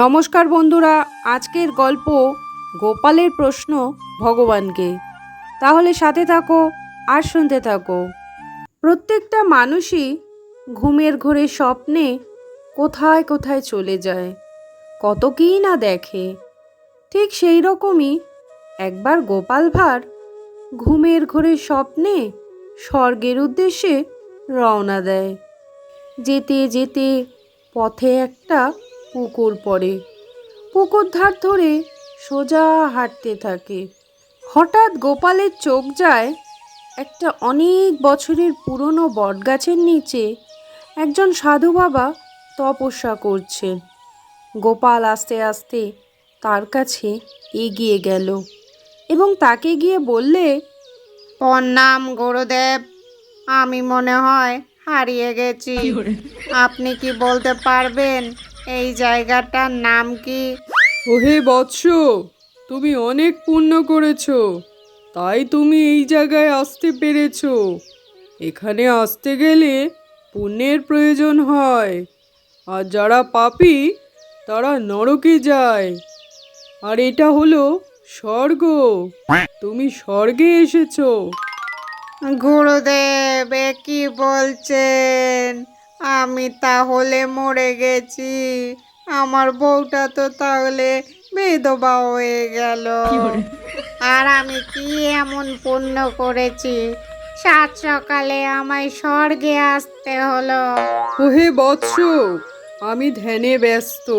নমস্কার বন্ধুরা, আজকের গল্প গোপালের প্রশ্ন ভগবানকে। তাহলে সাথে থাকো আর শুনতে থাকো। প্রত্যেকটা মানুষই ঘুমের ঘোরে স্বপ্নে কোথায় কোথায় চলে যায়, কত কী না দেখে। ঠিক সেই রকমই একবার গোপাল ভাঁড় ঘুমের ঘোরে স্বপ্নে স্বর্গের উদ্দেশ্যে রওনা দেয়। যেতে যেতে পথে একটা পুকুর পড়ে। পুকুর ধার ধরে সোজা হাঁটতে থাকে। হঠাৎ গোপালের চোখ যায় একটা অনেক বছরের পুরনো বটগাছের নিচে। একজন সাধু বাবা তপস্যা করছেন গোপাল আস্তে আস্তে তার কাছে এগিয়ে গেল এবং তাকে গিয়ে বললে প্রণাম গুরুদেব। আমি মনে হয় হারিয়ে গেছি। আপনি কি বলতে পারবেন এই জায়গাটার নাম কি? ওহে বৎস তুমি অনেক পুণ্য করেছ। তাই তুমি এই জায়গায় আসতে পেরেছ। এখানে আসতে গেলে পুণ্যের প্রয়োজন হয়। আর যারা পাপি তারা নরকে যায়। আর এটা হলো স্বর্গ। তুমি স্বর্গে এসেছ। গুরুদেব কি বলছেন? আমি তাহলে মরে গেছি। আমার বউটা তো তাহলে বিধবা হয়ে গেল। আর আমি কি এমন পুণ্য করেছি? সাত সকালে আমায় স্বর্গে আসতে হলো। ওহে বৎস আমি ধ্যানে ব্যস্ত।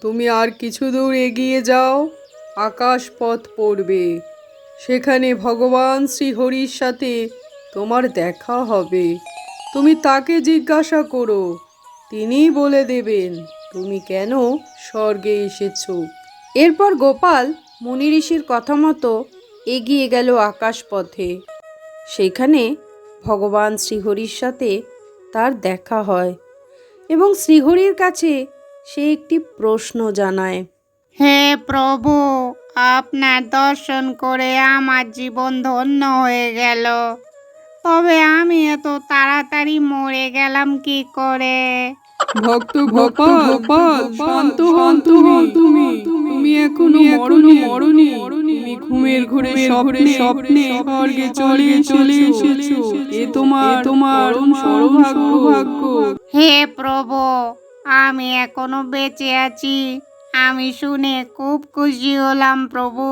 তুমি আর কিছু দূর এগিয়ে যাও আকাশ পথ পড়বে। সেখানে ভগবান শ্রীহরির সাথে তোমার দেখা হবে। তুমি তাকে জিজ্ঞাসা করো। তিনিই বলে দেবেন, তুমি কেন স্বর্গে এসেছ? এরপর গোপাল মুনি ঋষির কথা মতো এগিয়ে গেল আকাশপথে। সেখানে ভগবান শ্রীহরির সাথে তার দেখা হয় এবং শ্রীহরির কাছে সে একটি প্রশ্ন জানায়, হে প্রভু, আপনার দর্শন করে আমার জীবন ধন্য হয়ে গেল। তবে আমি এত তাড়াতাড়ি মরে গেলাম কি করে? ভক্ত গোপাল গোপাল শান্ত হন তুমি। তুমি। তুমি এখনও মরণি মরণি তুমি ঘুমের ঘুরে স্বপ্নে স্বপ্নে স্বর্গে চলে চলে এসেছ। এ তোমার তোমার সৌভাগ্য। হে প্রভু আমি এখনও বেঁচে আছি। আমি শুনে খুব খুশি হলাম প্রভু।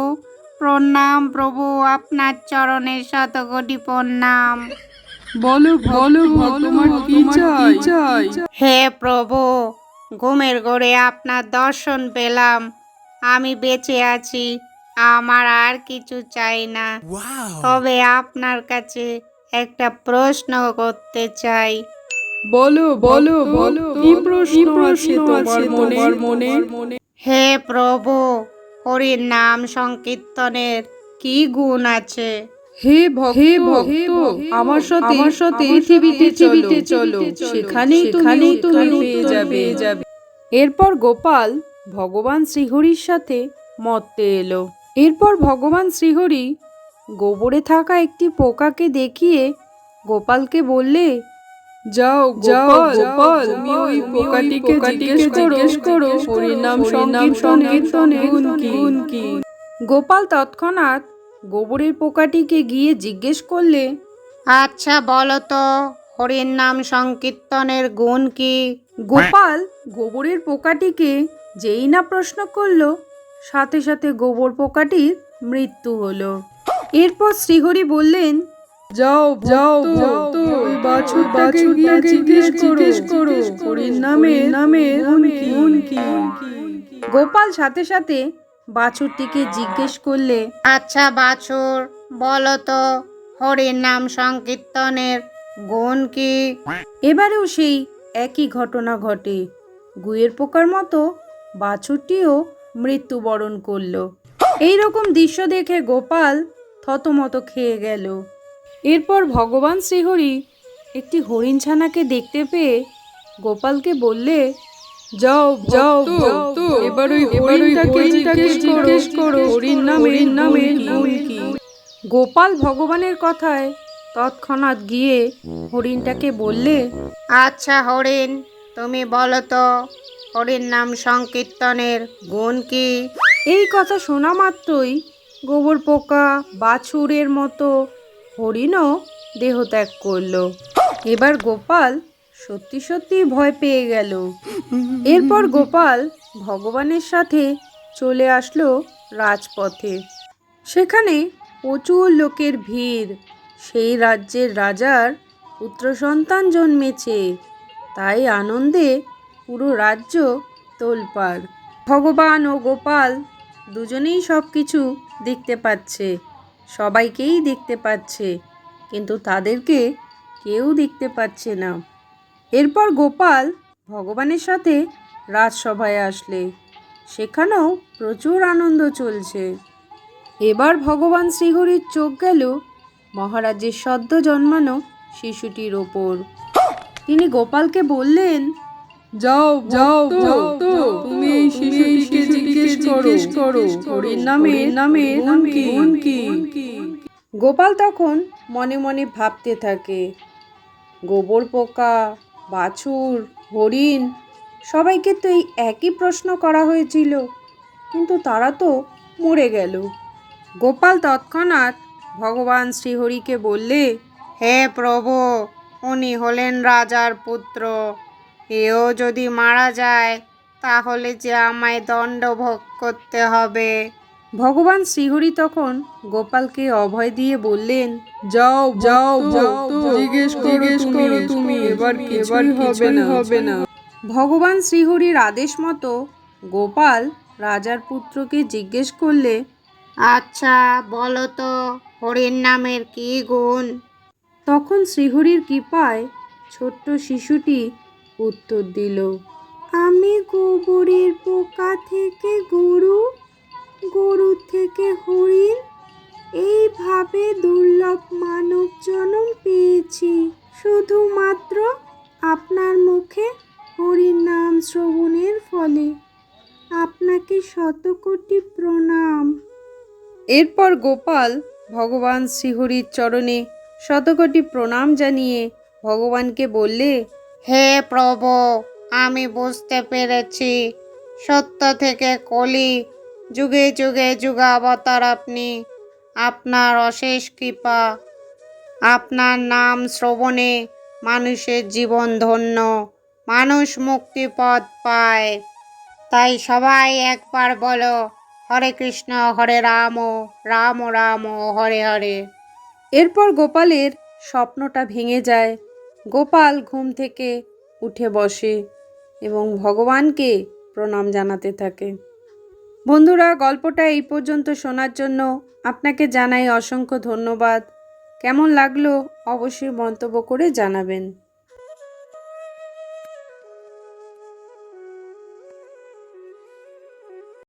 প্রণাম প্রভু আপনার চরণে শতকোটি প্রণাম বলো বলো তোমার কি চাই? চাই? হে প্রভু ঘুমের ঘরে আপনার দর্শন পেলাম। আমি বেঁচে আছি আমার আর কিছু চাই না। তবে আপনার কাছে একটা প্রশ্ন করতে চাই। বলো বলো বলো কি প্রশ্ন আছে তোমার মনে? হে প্রভু হরির নাম সংকীর্তনের কি গুণ আছে? হে ভক্ত হে ভক্ত আমার সাথে আমার সাথে পৃথিবীতে চলো। সেখানেই সেখানেই তুমি পেয়ে যাবে। যাবে। এরপর গোপাল ভগবান শ্রীহরির সাথে মর্তে এলো। এরপর ভগবান শ্রীহরি গোবরে থাকা একটি পোকাকে দেখিয়ে গোপালকে বললে যাও যাও গোপাল তুমি ওই পোকাটিকে জিজ্ঞেস করো নাম গুণ কি গোপাল তৎক্ষণাৎ গোবরের পোকাটিকে গিয়ে জিজ্ঞেস করলে আচ্ছা বলো তো হরির নাম সংকীর্তনের গুণ কি? গোপাল গোবরের পোকাটিকে যেই না প্রশ্ন করল সাথে সাথে গোবর পোকাটির মৃত্যু হলো। এরপর শ্রীহরি বললেন যাও যাও ভক্ত ওই বাছুরটাকে গিয়ে জিজ্ঞেস করো। হরির নামে নামে গুণ কি গোপাল সাথে সাথে বাছুরটিকে জিজ্ঞেস করলে আচ্ছা বাছুর বলো তো হরির নাম সংকীর্তনের গুণ কি? এবারেও সেই একই ঘটনা ঘটে। গুয়ের পোকার মতো বাছুরটিও মৃত্যুবরণ করল। এই রকম দৃশ্য দেখে গোপাল থতমত খেয়ে গেল। এরপর ভগবান শ্রীহরি একটি হরিণ ছানাকে দেখতে পেয়ে গোপালকে বললে যাও যাও ভক্ত এবার ওই হরিণটাকে জিজ্ঞেস করো হরির নামে নামে গুণ কি? গোপাল ভগবানের কথায় তৎক্ষণাৎ গিয়ে হরিণটাকে বললে আচ্ছা হরিণ তুমি বলো তো হরির নাম সংকীর্তনের গুণ কি? এই কথা শোনা মাত্রই গোবর পোকা বাছুরের মতো হরিণও দেহত্যাগ করল। এবার গোপাল সত্যি সত্যি ভয় পেয়ে গেল। এরপর গোপাল ভগবানের সাথে চলে আসলো রাজপথে। সেখানে প্রচুর লোকের ভিড়। সেই রাজ্যের রাজার পুত্র সন্তান জন্মেছে। তাই আনন্দে পুরো রাজ্য তোলপাড়। ভগবান ও গোপাল দুজনেই সব কিছু দেখতে পাচ্ছে। সবাইকেই দেখতে পাচ্ছে। কিন্তু তাদেরকে কেউ দেখতে পাচ্ছে না। এরপর গোপাল ভগবানের সাথে রাজসভায় আসলে। সেখানেও প্রচুর আনন্দ চলছে। এবার ভগবান শ্রীহরির চোখ গেল মহারাজের সদ্য জন্মানো শিশুটির ওপর। তিনি গোপালকে বললেন যাও যাও যাও তুমি এই শিশুটিকে জিজ্ঞেস করো। হরির নামে নামে গুণ কি? গোপাল তখন মনে মনে ভাবতে থাকে। গোবর পোকা, বাছুর, হরিণ, সবাইকে তো এই একই প্রশ্ন করা হয়েছিল। কিন্তু তারা তো মরে গেল। গোপাল তৎক্ষণাৎ ভগবান শ্রীহরিকে বললে, হে প্রভু, উনি হলেন রাজার পুত্র। এও যদি মারা যায়, তাহলে যে আমায় দণ্ড ভোগ করতে হবে। ভগবান শ্রীহরি তখন গোপালকে অভয় দিয়ে বললেন যাও যাও যাও, জিজ্ঞেস জিজ্ঞেস করো তুমি এবার এবার হবে না। হবে না। ভগবান শ্রীহরির আদেশ মতো গোপাল রাজার পুত্রকে জিজ্ঞেস করলে আচ্ছা বলো তো হরির নামের কি গুণ? তখন শ্রীহরির কৃপায় ছোট্ট শিশুটি উত্তর দিল আমি গোবরের পোকা থেকে গরু গরু থেকে হরিণ এইভাবে দুর্লভ মানব জন্ম পেয়েছি। শুধুমাত্র আপনার মুখে হরির নাম শ্রবণের ফলে। আপনাকে শতকোটি প্রণাম। এরপর গোপাল ভগবান শ্রীহরির চরণে শতকোটি প্রণাম জানিয়ে ভগবানকে বললে হে প্রভু আমি বুঝতে পেরেছি। সত্য থেকে কলি যুগে যুগে যুগাবতার আপনি, আপনার অশেষ কৃপা, আপনার নাম শ্রবণে মানুষের জীবন ধন্য, মানুষ মুক্তিপদ পায়। তাই সবাই একবার বলো, হরে কৃষ্ণ, হরে রাম রাম রাম, হরে হরে। এরপর গোপালের স্বপ্নটা ভেঙে যায়। গোপাল ঘুম থেকে উঠে বসে এবং ভগবানকে প্রণাম জানাতে থাকে। বন্ধুরা, গল্পটা এই পর্যন্ত শোনার জন্য আপনাকে জানাই অসংখ্য ধন্যবাদ। কেমন লাগল অবশ্যই মন্তব্য করে জানাবেন।